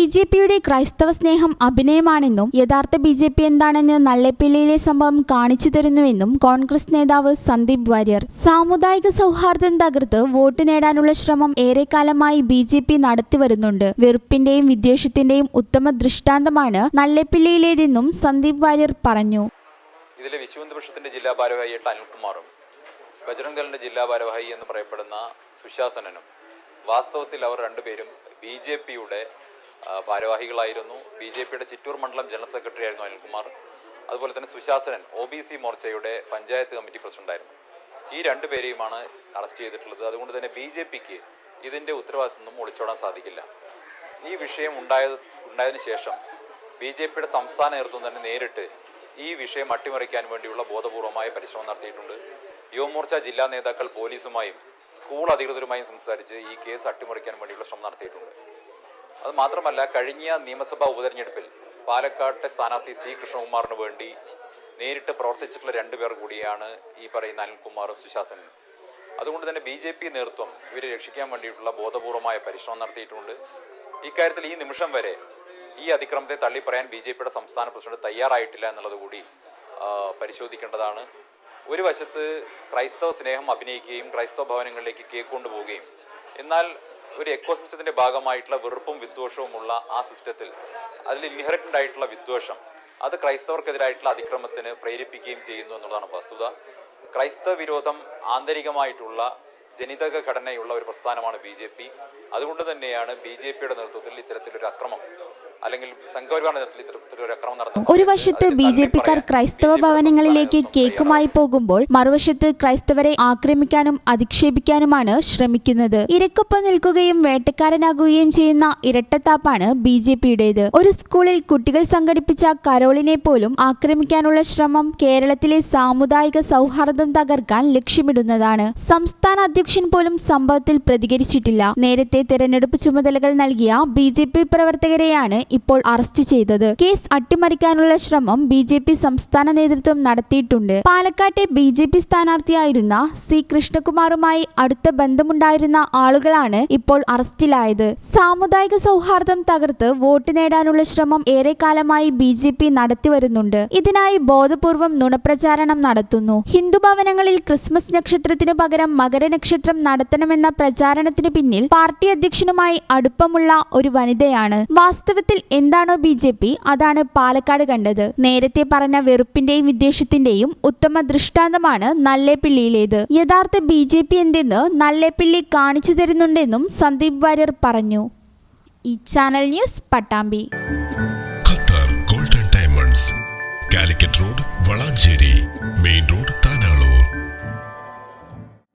B J പിയുടെ ക്രൈസ്തവ സ്നേഹം അഭിനയമാണെന്നും യഥാർത്ഥ ബി ജെ പി എന്താണെന്ന് നല്ലപ്പിള്ളിയിലെ സംഭവം കാണിച്ചു തരുന്നുവെന്നും കോൺഗ്രസ് നേതാവ് സന്ദീപ് വാര്യർ. സാമുദായിക സൗഹാർദ്ദം തകർത്ത് വോട്ട് നേടാനുള്ള ശ്രമം ഏറെക്കാലമായി ബി ജെ പി നടത്തിവരുന്നുണ്ട് വെറുപ്പിന്റെയും വിദ്വേഷത്തിന്റെയും ഉത്തമ ദൃഷ്ടാന്തമാണ് നല്ലപ്പിള്ളിയിലേതെന്നും സന്ദീപ് വാര്യർ പറഞ്ഞു. ഇതിലെ വിശ്വഹിന്ദുപക്ഷത്തിന്റെ ജില്ലാ ഭാരവാഹിയായിട്ട് അനിൽകുമാറും ബജറംഗലിന്റെ ജില്ലാ ഭാരവാഹി എന്ന് പറയപ്പെടുന്ന സുശാസനനും വാസ്തവത്തിൽ അവർ രണ്ടുപേരും ബി ജെ പിയുടെ ഭാരവാഹികളായിരുന്നു. ബി ജെ പിയുടെ ചിറ്റൂർ മണ്ഡലം ജനറൽ സെക്രട്ടറി ആയിരുന്നു അനിൽകുമാർ. അതുപോലെ തന്നെ സുശാസനൻ ഒ ബി സി മോർച്ചയുടെ പഞ്ചായത്ത് കമ്മിറ്റി പ്രസിഡന്റായിരുന്നു. ഈ രണ്ടുപേരെയുമാണ് അറസ്റ്റ് ചെയ്തിട്ടുള്ളത്. അതുകൊണ്ട് തന്നെ ബി ജെ പിക്ക് ഇതിന്റെ ഉത്തരവാദിത്വം ഒളിച്ചോടാൻ സാധിക്കില്ല. ഈ വിഷയം ഉണ്ടായത് ഉണ്ടായതിനു ശേഷം ബി ജെ പിയുടെ സംസ്ഥാന നേതൃത്വം തന്നെ നേരിട്ട് ഈ വിഷയം അട്ടിമറിക്കാൻ വേണ്ടിയുള്ള ബോധപൂർവമായ പരിശ്രമം നടത്തിയിട്ടുണ്ട്. യുവമോർച്ച ജില്ലാ നേതാക്കൾ പോലീസുമായും സ്കൂൾ അധികൃതരുമായും സംസാരിച്ച് ഈ കേസ് അട്ടിമറിക്കാൻ വേണ്ടിയുള്ള ശ്രമം നടത്തിയിട്ടുണ്ട്. അത് മാത്രമല്ല കഴിഞ്ഞ നിയമസഭാ ഉപതെരഞ്ഞെടുപ്പിൽ പാലക്കാട്ടെ സ്ഥാനാർത്ഥി സി കൃഷ്ണകുമാറിന് വേണ്ടി നേരിട്ട് പ്രവർത്തിച്ചിട്ടുള്ള രണ്ടുപേർ കൂടിയാണ് ഈ പറയുന്ന അനിൽകുമാറും സുശാസനും. അതുകൊണ്ട് തന്നെ ബി ജെ പി നേതൃത്വം ഇവരെ രക്ഷിക്കാൻ വേണ്ടിയിട്ടുള്ള ബോധപൂർവമായ പരിശ്രമം നടത്തിയിട്ടുണ്ട്. ഇക്കാര്യത്തിൽ ഈ നിമിഷം വരെ ഈ അതിക്രമത്തെ തള്ളിപ്പറയാൻ ബി ജെ പിയുടെ സംസ്ഥാന പ്രസിഡന്റ് തയ്യാറായിട്ടില്ല എന്നുള്ളത് കൂടി പരിശോധിക്കേണ്ടതാണ്. ഒരു വശത്ത് ക്രൈസ്തവ സ്നേഹം അഭിനയിക്കുകയും ക്രൈസ്തവ ഭവനങ്ങളിലേക്ക് കേക്ക് കൊണ്ടുപോവുകയും എന്നാൽ ഒരു എക്കോസിസ്റ്റത്തിന്റെ ഭാഗമായിട്ടുള്ള വെറുപ്പും വിദ്വേഷവുമുള്ള ആ സിസ്റ്റത്തിൽ അതിൽ ഇൻഹെറിറ്റഡ് ആയിട്ടുള്ള വിദ്വേഷം അത് ക്രൈസ്തവർക്കെതിരായിട്ടുള്ള അതിക്രമത്തിന് പ്രേരിപ്പിക്കുകയും ചെയ്യുന്നു എന്നുള്ളതാണ് വസ്തുത. ക്രൈസ്തവ വിരോധം ആന്തരികമായിട്ടുള്ള ജനിതക ഘടനയുള്ള ഒരു പ്രസ്ഥാനമാണ് ബി ജെ പി. അതുകൊണ്ട് തന്നെയാണ് ബി ജെ പിയുടെ നേതൃത്വത്തിൽ ഇത്തരത്തിലൊരു അക്രമം അല്ലെങ്കിൽ ഒരു വശത്ത് ബി ജെ പിക്കാർ ക്രൈസ്തവ ഭവനങ്ങളിലേക്ക് കേക്കുമായി പോകുമ്പോൾ മറുവശത്ത് ക്രൈസ്തവരെ ആക്രമിക്കാനും അധിക്ഷേപിക്കാനുമാണ് ശ്രമിക്കുന്നത്. ഇരക്കൊപ്പം നിൽക്കുകയും വേട്ടക്കാരനാകുകയും ചെയ്യുന്ന ഇരട്ടത്താപ്പാണ് ബി ജെ പിയുടേത്. ഒരു സ്കൂളിൽ കുട്ടികൾ സംഘടിപ്പിച്ച കരോളിനെ പോലും ആക്രമിക്കാനുള്ള ശ്രമം കേരളത്തിലെ സാമുദായിക സൗഹാർദ്ദം തകർക്കാൻ ലക്ഷ്യമിടുന്നതാണ്. സംസ്ഥാന അധ്യക്ഷൻ പോലും സംഭവത്തിൽ പ്രതികരിച്ചിട്ടില്ല. നേരത്തെ തെരഞ്ഞെടുപ്പ് ചുമതലകൾ നൽകിയ ബി ജെ പി പ്രവർത്തകരെയാണ് ഇപ്പോൾ അറസ്റ്റ് ചെയ്തത്. കേസ് അട്ടിമറിക്കാനുള്ള ശ്രമം ബി ജെ പി സംസ്ഥാന നേതൃത്വം നടത്തിയിട്ടുണ്ട്. പാലക്കാട്ടെ ബി ജെ പി സ്ഥാനാർത്ഥിയായിരുന്ന സി കൃഷ്ണകുമാറുമായി അടുത്ത ബന്ധമുണ്ടായിരുന്ന ആളുകളാണ് ഇപ്പോൾ അറസ്റ്റിലായത്. സാമുദായിക സൗഹാർദ്ദം തകർത്ത് വോട്ട് നേടാനുള്ള ശ്രമം ഏറെക്കാലമായി ബി ജെ പി നടത്തിവരുന്നുണ്ട്. ഇതിനായി ബോധപൂർവം നുണപ്രചാരണം നടത്തുന്നു. ഹിന്ദു ഭവനങ്ങളിൽ ക്രിസ്മസ് നക്ഷത്രത്തിന് പകരം മകരനക്ഷത്രം നടത്തണമെന്ന പ്രചാരണത്തിനു പിന്നിൽ പാർട്ടി അധ്യക്ഷനുമായി അടുപ്പമുള്ള ഒരു വനിതയാണ്. വാസ്തവത്തിൽ എന്താണോ ബി ജെ പി അതാണ് പാലക്കാട് കണ്ടത്. നേരത്തെ പറഞ്ഞ വെറുപ്പിന്റെയും വിദ്വേഷത്തിന്റെയും ഉത്തമ ദൃഷ്ടാന്തമാണ് നല്ലേപ്പിള്ളിയിലേത്. യഥാർത്ഥ ബി ജെ പി എന്തെന്ന് നല്ലേപ്പിള്ളി കാണിച്ചു തരുന്നുണ്ടെന്നും സന്ദീപ് വാര്യർ പറഞ്ഞു. ഈ channel news Pattambi. Qatar golden diamonds Calicut road Valanchery main road